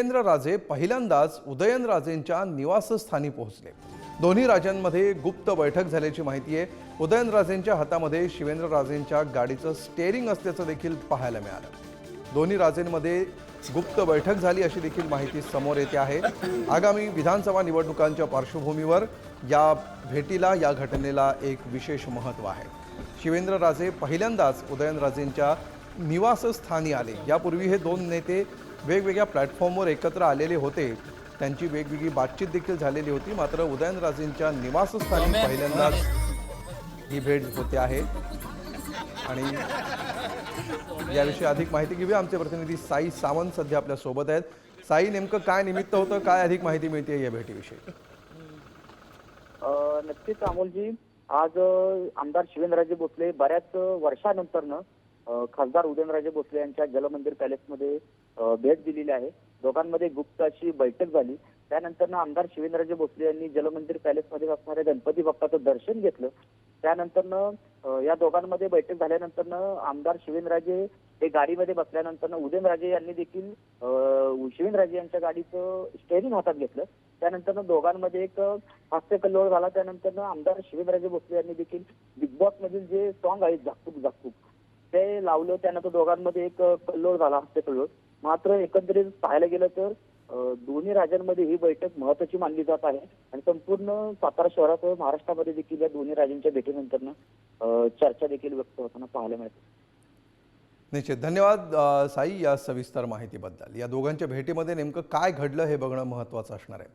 राजे पहिल्यांदाच उदयनराजेंच्या निवासस्थानी पोहोचले. दोन्ही राजांमध्ये गुप्त बैठक झाल्याची माहिती आहे. उदयनराजेंच्या हातामध्ये शिवेंद्रराजेंच्या गाडीचं स्टेअरिंग असल्याचं देखील पाहायला मिळालं. दोन्ही राजेंमध्ये गुप्त बैठक झाली अशी देखील माहिती समोर येते आहे. आगामी विधानसभा निवडणुकांच्या पार्श्वभूमीवर या भेटीला या घटनेला एक विशेष महत्त्व आहे. शिवेंद्रराजे पहिल्यांदाच उदयनराजेंच्या निवासस्थानी आले. यापूर्वी हे दोन नेते वेगवेगळ्या प्लॅटफॉर्मवर एकत्र आलेले होते. त्यांची वेगवेगळी बातचीत देखील झालेली होती. मात्र उदयनराजेंच्या निवासस्थानी पहिल्यांदाच ही भेट होते आहे. आणि याविषयी अधिक माहिती घेऊया. आमचे प्रतिनिधी साई सावंत सध्या आपल्यासोबत आहेत. साई नेमकं काय निमित्त होतं? काय अधिक माहिती मिळते या भेटीविषयी? नक्कीच अमोलजी. आज आमदार शिवेंद्रराजे भोसले बऱ्याच वर्षानंतरनं खासदार उदयनराजे भोसले यांच्या जलमंदिर पॅलेसमध्ये भेट दिलेली आहे. दोघांमध्ये गुप्त अशी बैठक झाली. त्यानंतर आमदार शिवेंद्रराजे भोसले यांनी जलमंदिर पॅलेसमध्ये असणाऱ्या गणपती बाप्पाचं दर्शन घेतलं. त्यानंतरनं या दोघांमध्ये बैठक झाल्यानंतरनं आमदार शिवेंद्रराजे हे गाडीमध्ये बसल्यानंतर उदयनराजे यांनी देखील शिवेंद्रराजे यांच्या गाडीचं स्टेअरिंग हातात घेतलं. त्यानंतर दोघांमध्ये एक अ, हास्य कल्लोळ झाला. त्यानंतर आमदार शिवेंद्रराजे भोसले यांनी देखील बिग बॉस मधील जे सॉंग आहे झाकूक झाकूक ते लावलं त्यानंतर दोघांमध्ये एक कल्लोळ झाला ते कल्लोळ. मात्र एकंदरीत पाहायला गेलं तर दोन्ही राज्यांमध्ये ही बैठक महत्वाची मानली जात आहे. आणि संपूर्ण सातारा शहरासह महाराष्ट्रामध्ये देखील या दोन्ही राज्यांच्या भेटीनंतर चर्चा देखील व्यक्त होताना पाहायला मिळते. निश्चित. धन्यवाद साई या सविस्तर माहितीबद्दल. या दोघांच्या भेटीमध्ये नेमकं काय घडलं हे बघणं महत्वाचं असणार आहे.